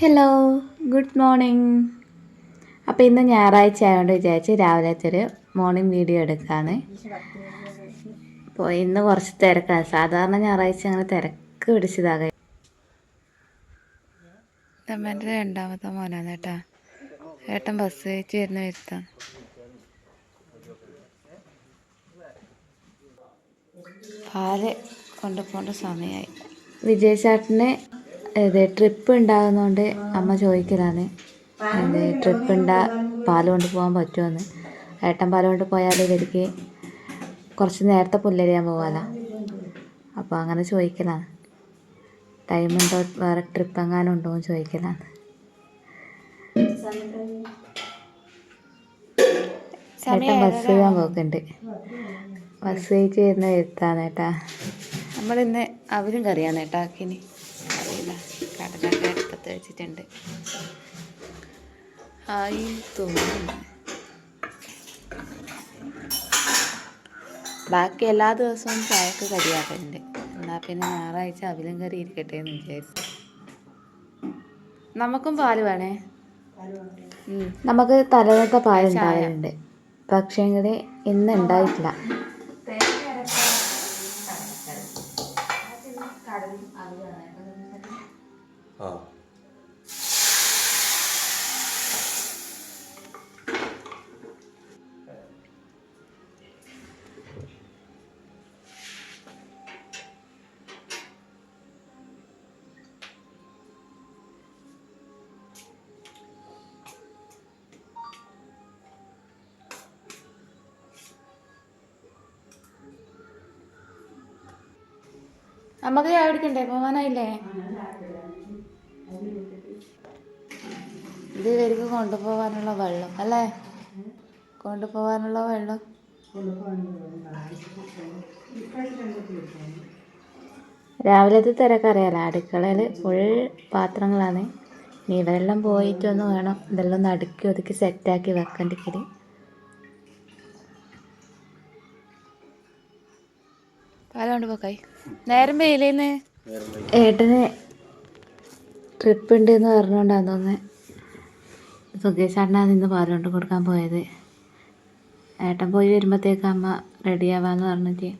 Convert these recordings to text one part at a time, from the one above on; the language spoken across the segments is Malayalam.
ഹലോ ഗുഡ് മോർണിംഗ് അപ്പോൾ ഇന്ന് ഞായറാഴ്ച ആയതുകൊണ്ട് വിചാരിച്ച് രാവിലത്തെ ഒരു മോർണിംഗ് വീഡിയോ എടുക്കാന്ന്. അപ്പോൾ ഇന്ന് കുറച്ച് തിരക്കാണ് സാധാരണ ഞായറാഴ്ച അങ്ങനെ തിരക്ക് പിടിച്ചതാകെ. തമ്മന്റെ രണ്ടാമത്തെ മോനാണ് ഏട്ടാ ഏട്ടൻ ബസ് കയറ്റി വരുന്ന വരുത്താം. പാൽ കൊണ്ടുപോകേണ്ട സമയമായി വിജയ് ചേട്ടന് ഇത് ട്രിപ്പ് ഉണ്ടാകുന്നതുകൊണ്ട് അമ്മ ചോദിക്കലാണ്. ഇത് ട്രിപ്പ് ഉണ്ടാ പാൽ കൊണ്ട് പോകാൻ പറ്റുമെന്ന് ഏട്ടൻ പാൽ കൊണ്ട് പോയാൽ ഇവർക്ക് കുറച്ച് നേരത്തെ പുല്ലരിയാൻ പോകാമല്ലോ അപ്പോൾ അങ്ങനെ ചോദിക്കലാണ്. ടൈം ഉണ്ടോ? വേറെ ട്രിപ്പ് എങ്ങാനും ഉണ്ടോ എന്ന് ചോദിക്കലാണ്. ഏട്ടൻ ബസ് ചെയ്യാൻ പോക്കുണ്ട്. ബസ് കയറ്റി വരുന്ന വരുത്താണ് ഏട്ടാ നമ്മളിന്ന് അവരും കറിയാണ് ഏട്ടാ ആക്കിനി. കടലൊക്കെ അടുപ്പത്ത് വെച്ചിട്ടുണ്ട്. ആയി തോന്നുന്നു. ബാക്കി എല്ലാ ദിവസവും ചായക്ക് കറിയാക്കലുണ്ട് എന്നാൽ പിന്നെ ഞായറാഴ്ച അവിലും കറി ഇരിക്കട്ടെ എന്ന് വിചാരിച്ചു. നമുക്കും പാൽ വേണേ? നമുക്ക് നമുക്ക് പാൽ പാൽ പക്ഷേ ഇങ്ങനെ ഇന്ന് ഉണ്ടായിട്ടില്ല. ആ. നമുക്ക് ചായ കുടിക്കണ്ടേ? പോവാനായില്ലേ? ഇത് ഇവർക്ക് കൊണ്ടുപോകാനുള്ള വെള്ളം അല്ലേ? കൊണ്ടുപോകാനുള്ള വെള്ളം. രാവിലത്തെ തിരക്കറിയാലോ അടുക്കളയിൽ ഫുൾ പാത്രങ്ങളാണ്. ഇനി ഇവരെല്ലാം പോയിട്ടൊന്ന് വേണം. ഇതെല്ലാം ഒന്ന് അടുക്കി ഒതുക്കി സെറ്റാക്കി വെക്കണ്ടിക്കൽ പാലോണ്ട് പോക്കായി. നേരം വെയിലേന്ന്. ഏട്ടന് ട്രിപ്പ് ഉണ്ട് എന്ന് പറഞ്ഞുകൊണ്ടാണ് തോന്നുന്നത് സുഖേഷ് ചേട്ടനാണ് ഇന്ന് പാലോണ്ട് കൊടുക്കാൻ പോയത്. ഏട്ടൻ പോയി വരുമ്പോഴത്തേക്ക് അമ്മ റെഡിയാവാന്ന് പറഞ്ഞിട്ട്.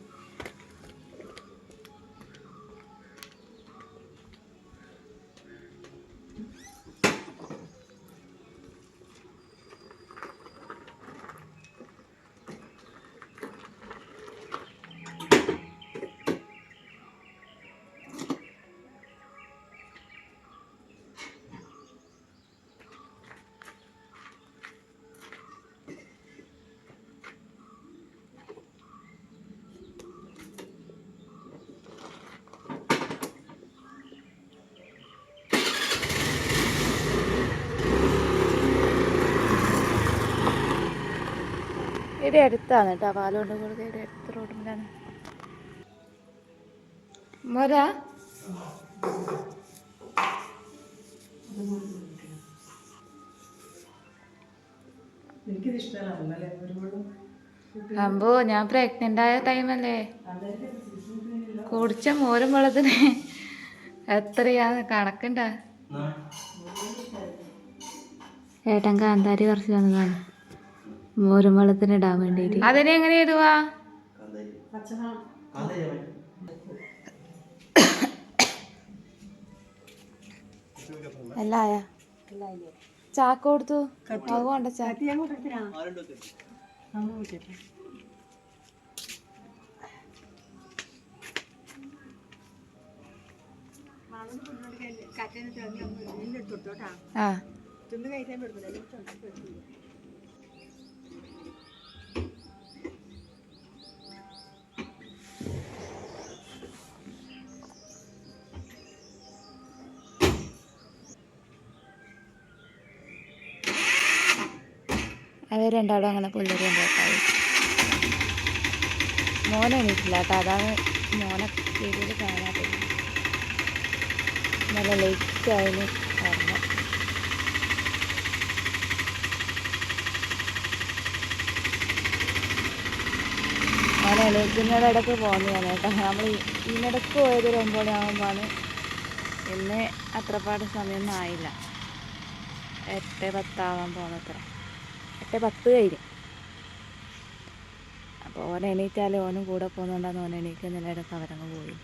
ഇവിടെ അടുത്താണ് കേട്ടോ. പാലോണ്ട് കൊടുത്ത് ഇവിടെ അടുത്ത റോഡിലാണ് മോര? അമ്പോ ഞാൻ പ്രഗ്നന്റ് ആയ ടൈമല്ലേ കുടിച്ച മോരും വെള്ളത്തിന് എത്രയാ കണക്കണ്ട? ഏട്ടൻ കാന്താരി കുറച്ച് വന്നതാണ് മോരും വെള്ളത്തിന് ഇടാൻ വേണ്ടിയിട്ട്. അതിനെ എങ്ങനെ ഇടുവാ? എല്ലായ ചാക്ക കൊടുത്തു. അത് വേണ്ട ചാക്ക്. ആ. അവർ രണ്ടാളും അങ്ങനെ പുല്ലരി ഉണ്ടാക്കായി മോനെ എണീറ്റില്ല കേട്ടോ. അതാണ് മോനെ രീതിയിൽ കാണാത്തത് നല്ല ലേറ്റ് ആയതിന് കാരണം മോനെ എണീക്കുന്നതിടക്ക് പോകുന്നതാണ് കേട്ടോ. നമ്മൾ ഇതിനിടക്ക് പോയത് ഒരു ഒമ്പത് മണിയാകുമ്പോഴാണ് ഇന്ന് അത്രപാട് സമയമൊന്നും ആയില്ല. എട്ട് പത്താവാൻ പോകുന്നത്ര എട്ട് പത്ത് കഴിഞ്ഞ്. അപ്പോൾ ഓൻ എണീറ്റാലേ ഓനും കൂടെ പോകുന്നുണ്ടെന്ന് ഓൻ എണീക്കുന്നില്ല ഇടയ്ക്ക് അവരങ്ങ് പോയി.